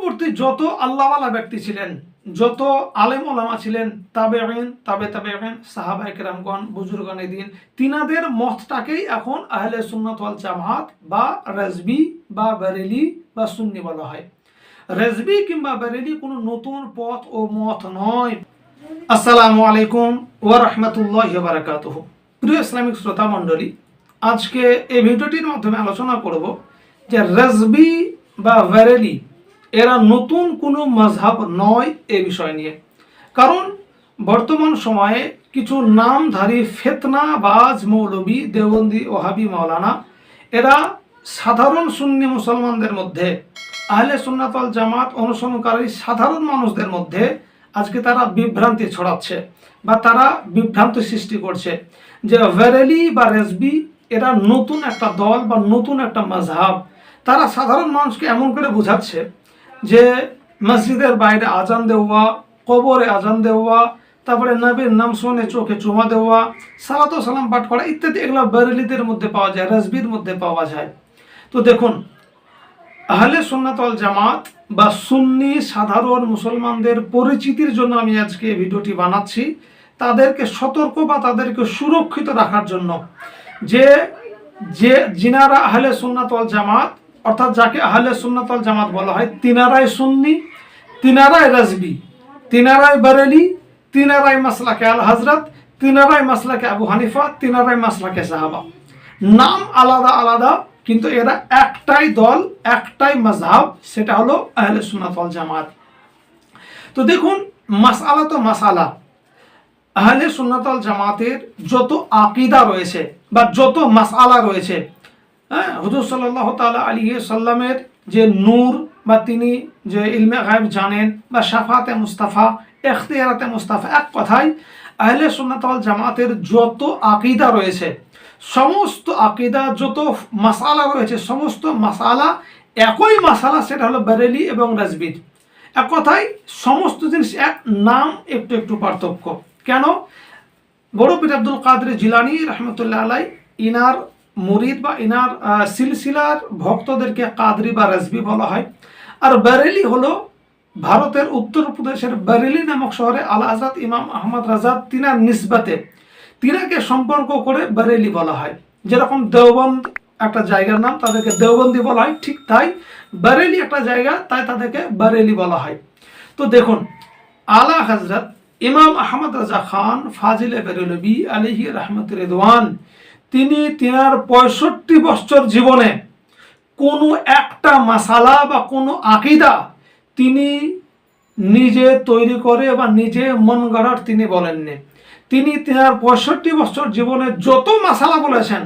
পূর্ববর্তী যত আল্লাহওয়ালা ব্যক্তি ছিলেন, যত আলেম ওলামা ছিলেন তাবে আইন তাবে তাবে আইন সাহাবাই কেরামগণ, বুজুর্গানে দিন, তিনাদের মতটাকেই এখন আহলে সুন্নত ওয়াল জামাত বা রেজবি বা বেরেলি বা সুন্নি বলা হয়। রেজবি কিংবা বেরেলি কোনো নতুন পথ ও মত নয়। আসসালামু আলাইকুম ওয়া রাহমাতুল্লাহি ওয়া প্রিয় ইসলামিক শ্রোতা মণ্ডলী, আজকে এই ভিডিওটির মাধ্যমে আলোচনা করব যে রেজবি বা ভেরেলি এরা নতুন কোনো মজহাব নয় এ বিষয় নিয়ে। কারণ বর্তমান সময়ে কিছু নামধারী ফেতনাবাজ মৌলবী দেওবন্দি ওহাবি মাওলানা, এরা সাধারণ সুন্নি মুসলমানদের মধ্যে, আহলে সুন্নাতল জামাত অনুসরণকারী সাধারণ মানুষদের মধ্যে আজকে তারা বিভ্রান্তি ছড়াচ্ছে বা তারা বিভ্রান্তি সৃষ্টি করছে যে ভেরেলি বা রেজবি এরা নতুন একটা দল বা নতুন একটা মজহাব তারা সাধারণ মানুষকে এমন করে বোঝাচ্ছে যে মসজিদের বাইরে আজান দেওয়া, কবরে আজান দেওয়া, তারপরে নবীর নাম শুনে চোখে চুমা দেওয়া, সালাত সালাম পাঠ করা ইত্যাদি এগুলো বেরেলিদের মধ্যে পাওয়া যায় রেজবির মধ্যে পাওয়া যায়। তো দেখুন, আহলে সুন্নাতল জামাত বা সুন্নি সাধারণ মুসলমানদের পরিচিতির জন্য আমি আজকে ভিডিওটি বানাচ্ছি। তাদেরকে সতর্ক বা তাদেরকে সুরক্ষিত রাখার জন্য। যে যে জিনারা আহলে সুন্নাতল জামাত অর্থাৎ যাকে আহলে সুন্নাতল জামাত বলা হয়, তিনারাই সুন্নি, তিনারাই রাজবি, তিনারাই বারেলি, তিনারাই মাসলাকে আল হজরত, তিনারাই মাসলাকে আবু হানিফা, তিনারাই মাসলাকে সাহাবা। নাম আলাদা আলাদা, কিন্তু এরা একটাই দল, একটাই মজহাব সেটা হলো আহলে সুন্নাতল জামাত। তো দেখুন মাসালা তো মাসালা আহলে সুন্নাতল জামাতের যত আকিদা রয়েছে বা যত মাসালা রয়েছে হ্যাঁ হুজুর সাল্লাহ তালা আলী সাল্লামের যে নূর বা তিনি যে ইলমে গায়েব জানেন বা শাফাতে মুস্তাফা, এখতিয়ারাতে মুস্তাফা, এক কথায় আহলে সুন্নাতল জামাতের যত আকিদা রয়েছে, সমস্ত আকিদা, যত মাসালা রয়েছে, সমস্ত মাসালা, একই মাসালা সেটা হলো বেরেলি এবং রাজবির। এক কথায় সমস্ত জিনিস এক, নাম একটু একটু পার্থক্য। কেন? বড় পীর আব্দুল কাদের জিলানি রহমতুল্লাহ আলাই ইনার মুরিদ বা ইনার সিলসিলার ভক্তদেরকে কাদরি বা রাজবি বলা হয়। আর বেরেলি হলো ভারতের উত্তরপ্রদেশের বেরেলি নামক শহরে আল আজাদ ইমাম আহমদ রাজাদ তিনার নিসবাতে। তিনাকে সম্পর্ক করে বেরেলি বলা হয়। যেরকম দেওবন্দ একটা জায়গার নাম তাদেরকে দেওবন্দি বলা হয়, ঠিক তাই বেরেলি একটা জায়গা, তাই তাদেরকে বেরেলি বলা হয়। তো দেখুন, আলা হজরত ইমাম আহমদ রাজা খান ফাজিল বেরলবি আলিহি রহমত রেদওয়ান তিনি তিনার পঁয়ষট্টি বছর জীবনে কোনো একটা মাসালা বা কোনো আকিদা তিনি নিজে তৈরি করে বা নিজে মন গড়ার তিনি বলেননি। তিনি তিনার পঁয়ষট্টি বছর জীবনে যত মাসালা বলেছেন,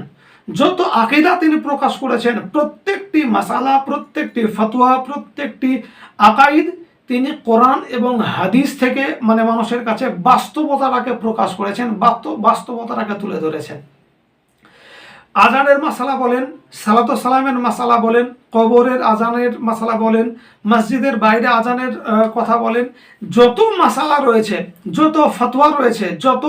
যত আকিদা তিনি প্রকাশ করেছেন, প্রত্যেকটি মাসালা, প্রত্যেকটি ফতোয়া, প্রত্যেকটি আকাইদ তিনি কোরআন এবং হাদিস থেকে মানে মানুষের কাছে বাস্তবতাটাকে প্রকাশ করেছেন বাস্তব বাস্তবতাটাকে তুলে ধরেছেন। আজানের মাসালা বলেন, সালাত সালামের মাসালা বলেন, কবরের আজানের মাসালা বলেন, মসজিদের বাইরে আজানের কথা বলেন, যত মাসালা রয়েছে, যত ফতোয়া রয়েছে, যত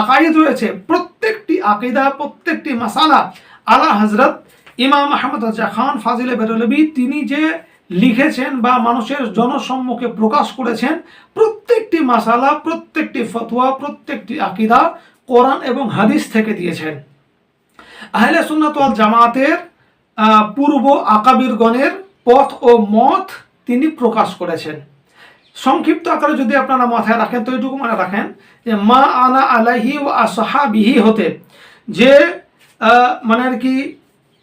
আকাইদ রয়েছে, প্রত্যেকটি আকিদা, প্রত্যেকটি মাসালা আলা হজরত ইমাম আহমদ রাজা খান ফাজিলে বেরলবি তিনি যে লিখেছেন বা মানুষের জনসম্মুখে প্রকাশ করেছেন, প্রত্যেকটি মাসালা, প্রত্যেকটি ফতোয়া, প্রত্যেকটি আকিদা কোরআন এবং হাদিস থেকে দিয়েছেন। আহলে সুন্নাত জামাতের পূর্ব আকাবিরগণের পথ ও মত তিনি প্রকাশ করেছেন। সংক্ষিপ্ত আকারে যদি আপনারা মাথায় রাখেন, তো এইটুকু মনে রাখেন যে, মা আনা আলাহি ও আসহাবিহি হতে, যে মানে আর কি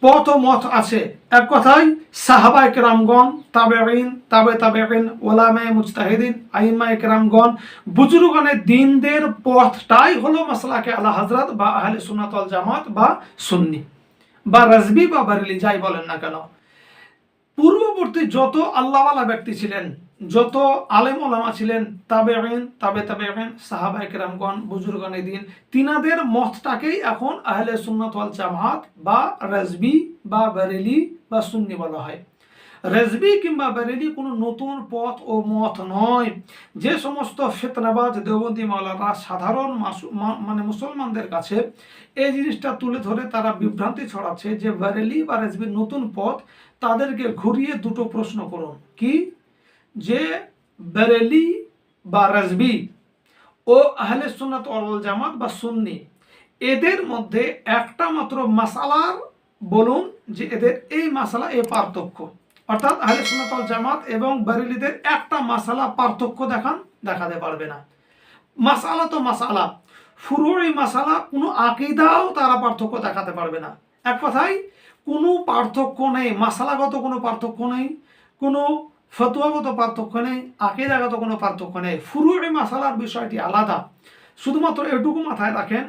পথ মত আছে। এক কথায় সাহাবা একরামগণ তাবেইন তাবে তাবে তাবেইন ওলামে মুজতাহিদিন আইমা একরামগণ বুজুর্গণের দিনদের পথটাই হলো মাসলাকে আলা হজরত বা আহলে সুন্নাতল জামাত বা সুন্নি। বা রাজবি বা বারেলি, যাই বলেন না কেন। পূর্ববর্তী যত আল্লাহওয়ালা ব্যক্তি ছিলেন যত আলেম ওলামা ছিলেন তাবে আইন তাবে তাবে আইন সাহাবা একরামগণ বুজুর্গানে দিন তিনাদের মতটাকেই এখন আহলে সুন্নত ওয়াল জামাত বা রাজবি বা বেরেলি বা সুন্নি বলা হয়। রেজবি কিংবা বেরেলি কোনো নতুন পথ ও মত নয়। যে সমস্ত ফেতনাবাজ, দেওবন্দি মাওলানা, সাধারণ মানে মুসলমানদের কাছে এই জিনিসটা তুলে ধরে তারা বিভ্রান্তি ছড়াচ্ছে যে বেরেলি বা রেজবির নতুন পথ তাদেরকে ঘুরিয়ে দুটো প্রশ্ন করুন। কি? যে বেরেলি বা রাজবি ও আহলে সুন্নাত ওয়াল জামাত বা সুন্নি, এদের মধ্যে একটা মাত্র মাসালার বলুন যে এদের এই মাসালা এই পার্থক্য। অর্থাৎ আহলে সুন্নাত ওয়াল জামাত এবং বেরেলিদের একটা মাসালা পার্থক্য দেখান, দেখাতে পারবে না। মাসালা তো মাসালা এই মাসালা কোনো আকিদাও তারা পার্থক্য দেখাতে পারবে না। এক কথায়, কোনো পার্থক্য নেই, মাসালাগত কোনো পার্থক্য নেই, কোনো ফতুয়াগত পার্থক্য নেই আকিদাগত কোনো পার্থক্য নেই। ফুরুই মাসালার বিষয়টি আলাদা। শুধুমাত্র এটুকু মাথায় রাখেন,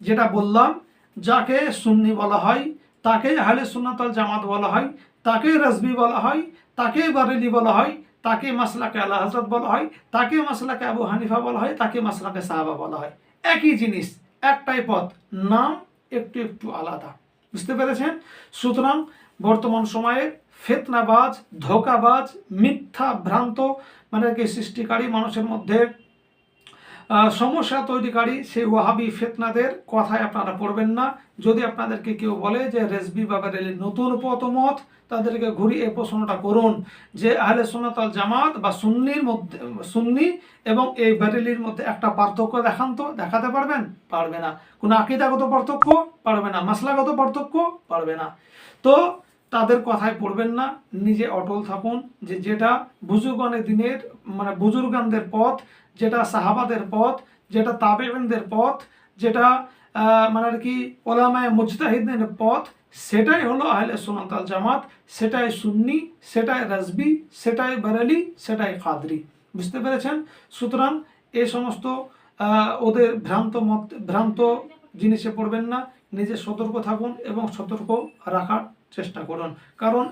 যেটা বললাম, যাকে সুন্নি বলা হয়, তাকে আহলে সুন্নাতল জামাত বলা হয়, তাকে রাজবি বলা হয়, তাকে বারেলি বলা হয়, তাকে মাসলাকে আল্লাহ হজরত বলা হয়, তাকে মাসলাকে আবু হানিফা বলা হয়, তাকে মাসলাকে সাহাবা বলা হয়। একই জিনিস, একটাই পথ, নাম একটু একটু আলাদা। বুঝতে পেরেছেন? সুতরাং বর্তমান সময়ে ফেতনাবাজ, ধোকাবাজ মিথ্যা ভ্রান্ত মানে কি সৃষ্টিকারী মানুষের মধ্যে সমস্যা তৈরিকারী সেই ওয়াহাবি ফেতনাদের কথায় আপনারা পড়বেন না। যদি আপনাদেরকে কেউ বলে যে রেজবি বা বেরেলির নতুন পতমত তাদেরকে ঘুরিয়ে প্রশ্নটা করুন যে আহলে সুন্নাতাল জামাত বা সুন্নির মধ্যে, সুন্নি এবং এই বেরেলির মধ্যে একটা পার্থক্য দেখান তো, দেখাতে পারবেন? পারবে না। কোনো আকিদাগত পার্থক্য? পারবে না। মাসলাগত পার্থক্য? পারবে না। তো তাদের কথায় পড়বেন না, নিজে অটল থাকুন। যে যেটা বুজুর্গানের দিনের মানে বুজুর্গানদের পথ, যেটা সাহাবাদের পথ, যেটা তাবেগনদের পথ, যেটা মানে আর কি ওলামায় মুজতাহিদের পথ, সেটাই হলো আহলে সুনাতাল জামাত, সেটাই সুন্নি, সেটাই রাজবি, সেটাই বেরালি, সেটাই কাদরি। বুঝতে পেরেছেন? সুতরাং এ সমস্ত ওদের ভ্রান্ত মত, ভ্রান্ত জিনিসে পড়বেন না, নিজে সতর্ক থাকুন এবং সতর্ক রাখার চেষ্টা করুন। কারণ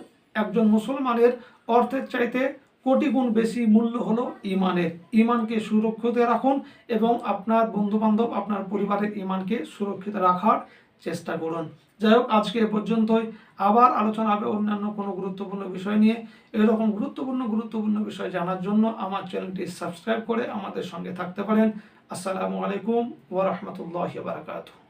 একজন মুসলমানের অর্থের চাইতে কোটি গুণ বেশি মূল্য হলো ইমানের। ইমানকে সুরক্ষিত রাখুন এবং আপনার বন্ধু বান্ধব আপনার পরিবারের ইমানকে সুরক্ষিত রাখার চেষ্টা করুন। যাই হোক, আজকে এ পর্যন্তই। আবার আলোচনা হবে অন্যান্য কোনো গুরুত্বপূর্ণ বিষয় নিয়ে। এরকম গুরুত্বপূর্ণ গুরুত্বপূর্ণ বিষয় জানার জন্য আমার চ্যানেলটি সাবস্ক্রাইব করে আমাদের সঙ্গে থাকতে পারেন। আসসালামু আলাইকুম ওয়া রাহমাতুল্লাহি ওয়া বারাকাতুহু।